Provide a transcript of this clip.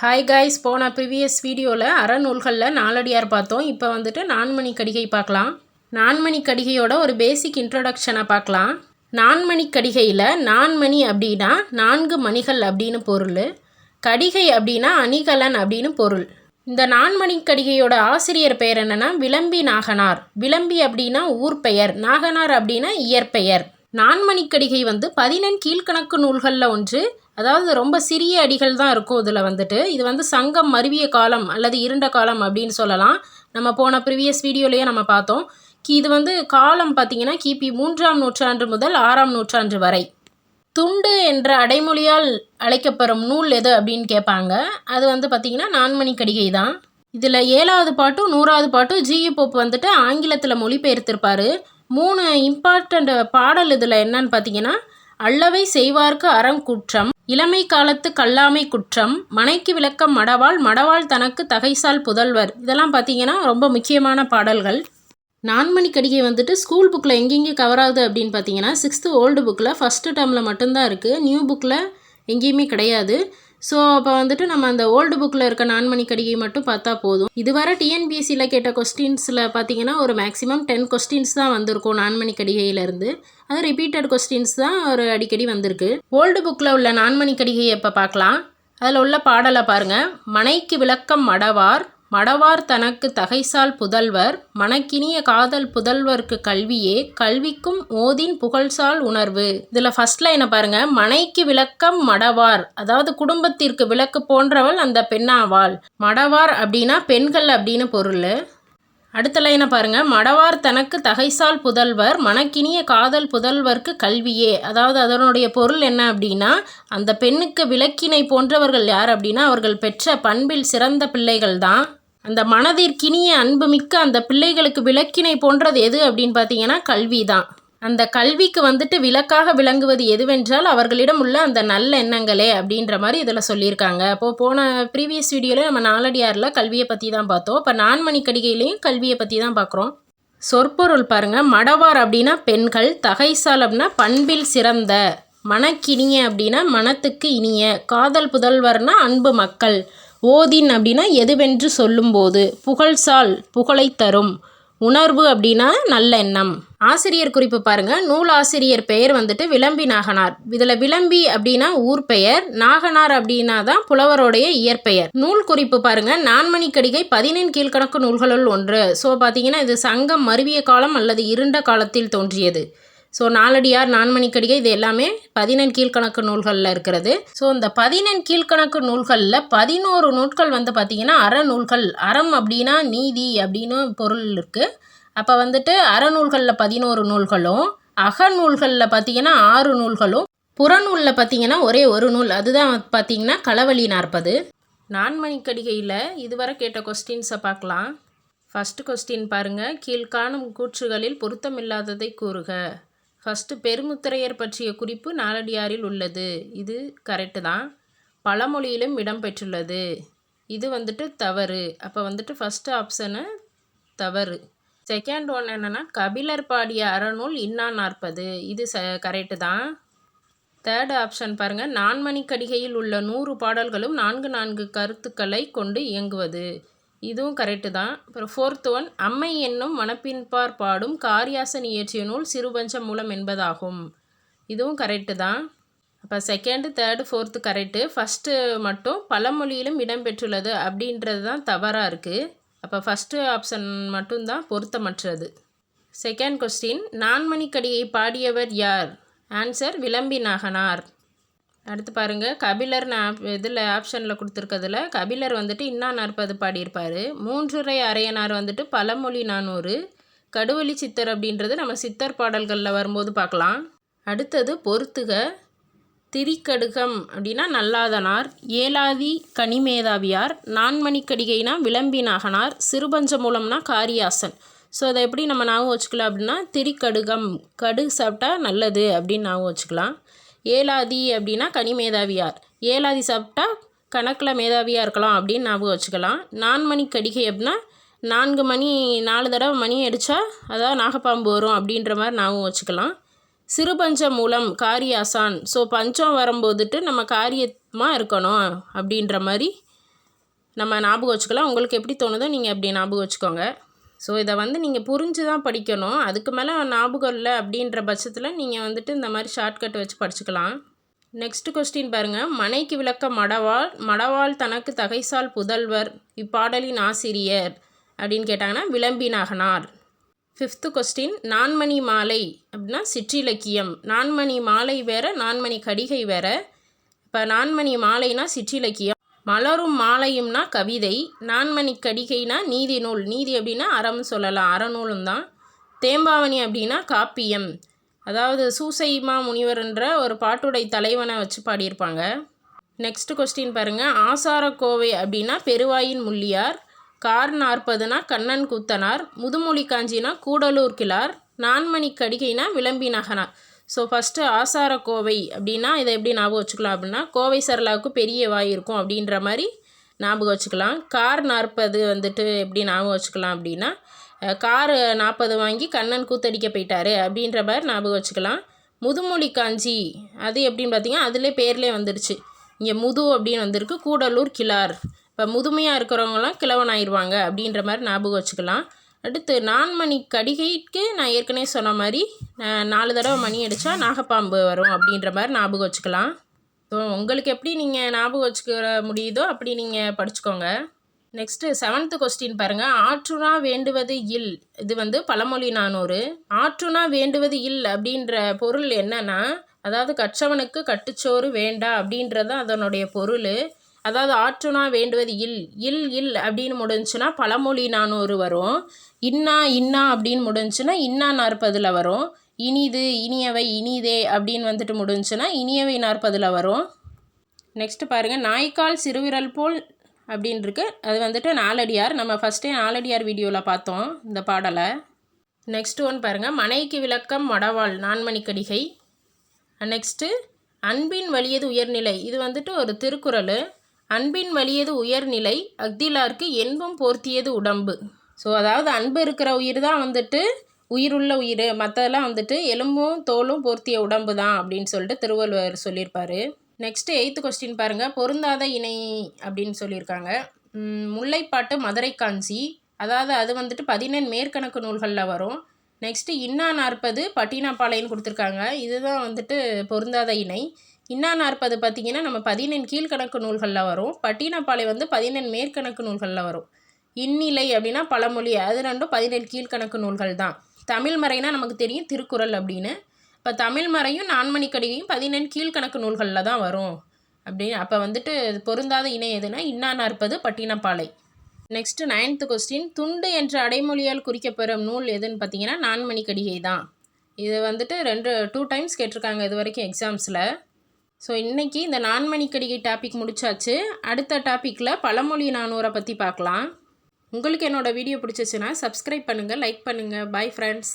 Hi guys போன previous வீடியோவில் அறநூல்களில் நாலடியார் பார்த்தோம். இப்போ வந்துட்டு நான்மணி கடிகை பார்க்கலாம். நான்மணி கடிகையோட ஒரு பேசிக் இன்ட்ரொடக்ஷனை பார்க்கலாம். நான்மணி கடிகையில் நான்மணி அப்படின்னா நான்கு மணிகள் அப்படின்னு பொருள். கடிகை அப்படின்னா அணிகலன் அப்படின்னு பொருள். இந்த நான்மணி கடிகையோட ஆசிரியர் பெயர் என்னென்னா விளம்பி நாகனார். விளம்பி அப்படின்னா ஊர் பெயர். நாகனார் அப்படின்னா இயற்பெயர். நான்மணி கடிகை வந்து பதினெண் கீழ்கணக்கு நூல்களில் ஒன்று அதாவது ரொம்ப சிறிய அடிகள் தான் இருக்கும் இதில் வந்துட்டு. இது வந்து சங்கம் மருவிய காலம் அல்லது இருண்ட காலம் அப்படின்னு சொல்லலாம். நம்ம போன ப்ரீவியஸ் வீடியோலேயே நம்ம பார்த்தோம். கி இது வந்து காலம் பார்த்திங்கன்னா கிபி மூன்றாம் நூற்றாண்டு முதல் ஆறாம் நூற்றாண்டு வரை. துண்டு என்ற அடைமொழியால் அழைக்கப்பெறும் நூல் எது அப்படின்னு கேட்பாங்க. அது வந்து பார்த்திங்கன்னா நான்மணி கடிகை தான். இதில் ஏழாவது பாட்டும் நூறாவது பாட்டும் ஜியு போப் வந்துட்டு ஆங்கிலத்தில் மொழிபெயர்த்திருப்பார். மூணு இம்பார்ட்டண்ட் பாடல் இதில் என்னன்னு பார்த்தீங்கன்னா அல்லவை செய்வார்க்கு அறம் குற்றம் இளமை காலத்து கல்லாமை குற்றம் மனைக்கு விளக்கம் மடவாள் மடவாள் தனக்கு தகைசால் புதல்வர். இதெல்லாம் பார்த்தீங்கன்னா ரொம்ப முக்கியமான பாடல்கள். நான்மணி கடிகை வந்துட்டு ஸ்கூல் புக்கில் எங்கெங்கே கவர் ஆகுது அப்படின்னு பார்த்தீங்கன்னா சிக்ஸ்த்து ஓல்டு புக்கில் ஃபஸ்ட்டு டேர்மில் மட்டும்தான் இருக்குது நியூ புக்கில் எங்கேயுமே கிடையாது. ஸோ அப்போ வந்துட்டு நம்ம அந்த ஓல்டு புக்கில் இருக்க நான்மணி கடிகை மட்டும் பார்த்தா போதும். இதுவரை டிஎன்பிஎஸ்சியில் கேட்ட கொஸ்டின்ஸில் பார்த்தீங்கன்னா ஒரு மேக்ஸிமம் டென் கொஸ்டின்ஸ் தான் வந்திருக்கும் நான்மணி கடிகையிலேருந்து. அது ரிப்பீட்டட் கொஸ்டின்ஸ் தான் ஒரு அடிக்கடி வந்திருக்கு. ஓல்டு புக்கில் உள்ள நான்மணி கடிகையை இப்போ பார்க்கலாம்? அதில் உள்ள பாடலை பாருங்கள் மனைக்கு விளக்கம் மடவார் மடவார் தனக்கு தகைசால் புதல்வர் மணக்கினிய காதல் புதல்வர்க்கு கல்வியே கல்விக்கும் ஓதின் புகழ்சால் உணர்வு. இதில் ஃபர்ஸ்ட் லைனை பாருங்க. மனைக்கு விளக்கம் மடவார். அதாவது குடும்பத்திற்கு விளக்கு போன்றவள் அந்த பெண்ணாவாள். மடவார் அப்படின்னா பெண்கள் அப்படின்னு பொருள். அடுத்த லைனை பாருங்க. மடவார் தனக்கு தகைசால் புதல்வர் மணக்கினிய காதல் புதல்வர்க்கு கல்வியே. அதாவது அதனுடைய பொருள் என்ன அப்படின்னா அந்த பெண்ணுக்கு விளக்கினை போன்றவர்கள் யார் அப்படின்னா அவர்கள் பெற்ற பண்பில் சிறந்த பிள்ளைகள் தான் அந்த மனதிற்கினிய அன்புமிக்க அந்த பிள்ளைகளுக்கு விளக்கினை போன்றது எது அப்படின்னு பார்த்தீங்கன்னா கல்வி தான் அந்த கல்விக்கு வந்துட்டு விளக்காக விளங்குவது எதுவென்றால் அவர்களிடம் உள்ள அந்த நல்ல எண்ணங்களே அப்படின்ற மாதிரி இதில் சொல்லியிருக்காங்க. அப்போது போன ப்ரீவியஸ் வீடியோவில் நம்ம நாலடியாரில் கல்வியை பற்றி தான் பார்த்தோம். இப்போ நான்மணி கடிகையிலையும் கல்வியை பற்றி தான் பார்க்குறோம். சொற்பொருள் பாருங்கள் மடவார் அப்படின்னா பெண்கள் தகைசால் அப்படின்னா பண்பில் சிறந்த மனக்கினிய அப்படின்னா மனத்துக்கு இனிய காதல் புதல்வர்னா அன்பு மக்கள். ஓதின் அப்படின்னா எதுவென்று சொல்லும்போது புகழ்சால் புகழை தரும். உணர்வு அப்படின்னா நல்லெண்ணம் ஆசிரியர் குறிப்பு பாருங்க. நூல் ஆசிரியர் பெயர் வந்துட்டு விளம்பி நாகனார். இதில் விளம்பி அப்படின்னா ஊர் பெயர் நாகனார் அப்படின்னா தான் புலவருடைய இயற்பெயர். நூல் குறிப்பு பாருங்க. நான்மணி கடிகை பதினெண் கீழ்கணக்கு நூல்களுள் ஒன்று. ஸோ பார்த்தீங்கன்னா இது சங்கம் மருவிய காலம் அல்லது இருண்ட காலத்தில் தோன்றியது. ஸோ நாலடியார் நான்மணிக்கடிகை இது எல்லாமே பதினெண் கீழ்கணக்கு நூல்களில் இருக்கிறது. ஸோ இந்த பதினெண் கீழ்கணக்கு நூல்களில் பதினோரு நூல்கள் வந்து பார்த்திங்கன்னா அறநூல்கள் அறம் அப்படின்னா நீதி அப்படின்னு பொருள் இருக்குது அப்போ வந்துட்டு அறநூல்களில் பதினோரு நூல்களும் அகநூல்களில் பார்த்திங்கன்னா ஆறு நூல்களும் புறநூலில் பார்த்திங்கன்னா ஒரே ஒரு நூல். அதுதான் பார்த்திங்கன்னா களவழி நாற்பது. நான்மணிக்கடிகையில் இதுவரை கேட்ட கொஸ்டின்ஸை பார்க்கலாம். ஃபஸ்ட்டு கொஸ்டின் பாருங்கள் கீழ்காணும் கூற்றுகளில் பொருத்தமில்லாததை கூறுக. ஃபஸ்ட்டு பெருமுத்திரையர் பற்றிய குறிப்பு நாலடியாரில் உள்ளது. இது கரெக்டு தான். பழமொழியிலும் இடம்பெற்றுள்ளது இது வந்துட்டு தவறு. அப்போ வந்துட்டு ஃபஸ்ட்டு ஆப்ஷனு தவறு. செகண்ட் ஒன் என்னென்னா கபிலர் பாடிய அறநூல் இன்னா நாற்பது. இது ச கரெக்டு தான். தேர்ட் ஆப்ஷன் பாருங்கள் நான்மணி கடிகையில் உள்ள நூறு பாடல்களும் நான்கு நான்கு கருத்துக்களை கொண்டு இயங்குவது. இதுவும் கரெக்டு தான். அப்புறம் ஃபோர்த் ஒன் அம்மை என்னும் மணப்பின்பார் பாடும் காரியாசன் இயற்றிய நூல் சிறுபஞ்ச மூலம் என்பதாகும். இதுவும் கரெக்டு தான். அப்போ second third fourth correct first மட்டும் பழமொழியிலும் இடம்பெற்றுள்ளது அப்படின்றது தான் தவறாக இருக்குது அப்போ ஃபஸ்ட்டு ஆப்ஷன் மட்டும்தான் பொருத்தமற்றது. செகண்ட் கொஸ்டின் நான்மணிக்கடியை பாடியவர் யார்? ஆன்சர் விளம்பி நாகனார் அடுத்து பாருங்கள் கபிலர் ஆப் இதில் ஆப்ஷனில் கொடுத்துருக்கிறதுல கபிலர் வந்துட்டு இன்னா நாற்பது பாடியிருப்பார். மூன்றுரை அரையனார் வந்துட்டு பழமொழி நானூறு கடுவழி சித்தர் அப்படின்றது நம்ம சித்தர் பாடல்களில் வரும்போது பார்க்கலாம். அடுத்தது பொறுத்துக திரிக்கடுகம் அப்படின்னா நல்லாதனார் ஏலாதி கனிமேதாவியார் நான்மணிக்கடிகைனா விளம்பி நாகனார் சிறுபஞ்ச மூலம்னா காரியாசன். ஸோ அதை எப்படி நம்ம ஞாபகம் வச்சுக்கலாம் அப்படின்னா திரிக்கடுகம் கடுகு சாப்பிட்டா நல்லது அப்படின்னு ஞாபகம் வச்சுக்கலாம். ஏலாதி அப்படின்னா கனி மேதாவியார். ஏலாதி சாப்பிட்டா கணக்கில் மேதாவியாக இருக்கலாம் அப்படின்னு ஞாபகம் வச்சுக்கலாம். நான்மணி கடிகை அப்படின்னா நான்கு மணி நாலு தடவை மணி அடித்தா அதாவது நாகப்பாம்பு வரும் அப்படின்ற மாதிரி ஞாபகம் வச்சுக்கலாம். சிறு பஞ்சம் மூலம் காரியாசான் ஸோ பஞ்சம் வரும்போதுட்டு நம்ம காரியமாக இருக்கணும் அப்படின்ற மாதிரி நம்ம ஞாபகம் வச்சுக்கலாம். உங்களுக்கு எப்படி தோணுதோ நீங்கள் அப்படி ஞாபகம் வச்சுக்கோங்க. ஸோ இதை வந்து நீங்கள் புரிஞ்சு தான் படிக்கணும். அதுக்கு மேலே ஞாபகம் இல்லை அப்படின்ற பட்சத்தில் நீங்கள் வந்துட்டு இந்த மாதிரி ஷார்ட்கட் வச்சு படிச்சுக்கலாம். நெக்ஸ்ட் கொஸ்டின் பாருங்கள் மனைக்கு விளக்க மடவாள் மடவாள் தனக்கு தகைசால் புதல்வர் இப்பாடலின் ஆசிரியர் அப்படின்னு கேட்டாங்கன்னா விளம்பினாகனார். ஃபிஃப்த்து கொஸ்டின் நான்மணி மாலை அப்படின்னா சிற்றிலக்கியம். நான்மணி மாலை வேற நான்மணி கடிகை வேற. இப்போ நான்மணி மாலைனா சிற்றிலக்கியம். மலரும் மாலையும்னா கவிதை நான்மணி கடிகைனா நீதி நூல் நீதி அப்படின்னா அறம் சொல்லலாம். அறநூலும் தான் தேம்பாவணி அப்படின்னா காப்பியம். அதாவது சூசைமா முனிவர்ன்ற ஒரு பாட்டுடை தலைவனை வச்சு பாடியிருப்பாங்க. நெக்ஸ்ட் கொஸ்டின் பாருங்கள் ஆசாரக்கோவை அப்படின்னா பெருவாயின் முள்ளியார் கார் நாற்பதுனா கண்ணன் கூத்தனார் முதுமொழி காஞ்சினா கூடலூர் கிளார் நான்மணி கடிகைனா விளம்பி நகனார். ஸோ ஃபஸ்ட்டு கோவை அப்படின்னா இதை எப்படி ஞாபகம் வச்சுக்கலாம் அப்படின்னா கோவை சரளாவுக்கு பெரிய வாய் இருக்கும் அப்படின்ற மாதிரி ஞாபகம் வச்சுக்கலாம். கார் நாற்பது வந்துட்டு எப்படி ஞாபகம் வச்சுக்கலாம் அப்படின்னா கார் நாற்பது வாங்கி கண்ணன் கூத்தடிக்க போயிட்டாரு அப்படின்ற மாதிரி ஞாபகம் வச்சுக்கலாம். முதுமொழி காஞ்சி அது எப்படின்னு பார்த்தீங்கன்னா அதிலே பேர்லேயே வந்துடுச்சு இங்கே முது அப்படின்னு வந்திருக்கு கூடலூர் கிளார் இப்போ முதுமையாக இருக்கிறவங்களாம் கிழவன் ஆயிடுவாங்க அப்படின்ற மாதிரி ஞாபகம் வச்சுக்கலாம். அடுத்து நான்மணி கடிகைக்கு நான் ஏற்கனவே சொன்ன மாதிரி நாலு தடவை மணி அடித்தா நாகப்பாம்பு வரும் அப்படின்ற மாதிரி ஞாபகம் வச்சுக்கலாம். ஸோ உங்களுக்கு எப்படி நீங்கள் ஞாபகம் வச்சுக்க முடியுதோ அப்படி நீங்கள் படிச்சுக்கோங்க. நெக்ஸ்ட்டு செவன்த்து கொஸ்டின் பாருங்கள் ஆற்றுனா வேண்டுவது இல். இது வந்து பழமொழி நானூறு. ஆற்றுனா வேண்டுவது இல் அப்படின்ற பொருள் என்னன்னா அதாவது கற்றவனுக்கு கட்டுச்சோறு வேண்டா அப்படின்றது அதனுடைய பொருள். அதாவது ஆற்றுனா வேண்டுவது இல் இல் இல் அப்படின்னு முடிஞ்சுன்னா பழமொழி நானூறு வரும். இன்னா இன்னா அப்படின்னு முடிஞ்சுன்னா இன்னா நாற்பதில் வரும். இனிது இனியவை இனிதே அப்படின்னு வந்துட்டு முடிஞ்சுன்னா இனியவை நாற்பதில் வரும். நெக்ஸ்ட்டு பாருங்கள் நாய்க்கால் சிறுவிரல் போல் அப்படின்னு இருக்கு அது வந்துட்டு நாலடியார். நம்ம ஃபஸ்ட்டே நாலடியார் வீடியோவில் பார்த்தோம் இந்த பாடலை. நெக்ஸ்ட் ஒன் பாருங்கள் மனைக்கு விளக்கம் மடவாள் நான்மணிக்கடிகை நெக்ஸ்ட்டு அன்பின் வலியது உயர்நிலை. இது வந்துட்டு ஒரு திருக்குறள். அன்பின் வலியது உயர்நிலை அஃதிலார்க்கு என்பும் போர்த்தியது உடம்பு. ஸோ அதாவது அன்பு இருக்கிற உயிர் தான் வந்துட்டு உயிருள்ள உயிர் மற்றதெல்லாம் வந்துட்டு எலும்பும் தோலும் போர்த்திய உடம்பு தான் அப்படின்னு சொல்லிட்டு திருவள்ளுவர் சொல்லியிருப்பார். நெக்ஸ்ட்டு எயித்து கொஸ்டின் பாருங்கள் பொருந்தாத இணை அப்படின்னு சொல்லியிருக்காங்க. முல்லைப்பாட்டு மதுரை காஞ்சி அதாவது அது வந்துட்டு பதினெண் மேற்கணக்கு நூல்களில் வரும். நெக்ஸ்ட்டு இன்னா நாற்பது பட்டினாப்பாளையன்னு கொடுத்துருக்காங்க. இதுதான் வந்துட்டு பொருந்தாத இணை. இன்னா நாற்பது பார்த்திங்கன்னா நம்ம பதினெண் கீழ்கணக்கு நூல்களில் வரும். பட்டினப்பாளை வந்து பதினெண் மேற்கணக்கு நூல்களில் வரும். இந்நிலை அப்படின்னா பழமொழி. அது ரெண்டும் பதினெண் கீழ்கணக்கு நூல்கள் தான். தமிழ் மறைனா நமக்கு தெரியும் திருக்குறள் அப்படின்னு. இப்போ தமிழ் மறையும் நான்மணிக்கடிகையும் பதினெண் கீழ்கணக்கு நூல்களில் தான் வரும். அப்படின்னு. அப்போ வந்துட்டு பொருந்தாத இணை எதுனா இன்னா நாற்பது பட்டினப்பாலை. நெக்ஸ்ட்டு நைன்த்து கொஸ்டின் துண்டு என்ற அடைமொழியால் குறிக்கப்பெறும் நூல் எதுன்னு பார்த்தீங்கன்னா நான்மணிக்கடிகை தான். இது வந்துட்டு ரெண்டு டூ டைம்ஸ் கேட்டிருக்காங்க இது வரைக்கும் எக்ஸாம்ஸில் ஸோ இன்றைக்கி இந்த நான்மணிக்கடிகை டாபிக் முடித்தாச்சு அடுத்த டாப்பிக்கில் பழமொழி நானூரை பற்றி பார்க்கலாம். உங்களுக்கு என்னோடய வீடியோ பிடிச்சிச்சுன்னா சப்ஸ்கிரைப் பண்ணுங்கள் லைக் பண்ணுங்கள் பாய் ஃப்ரெண்ட்ஸ்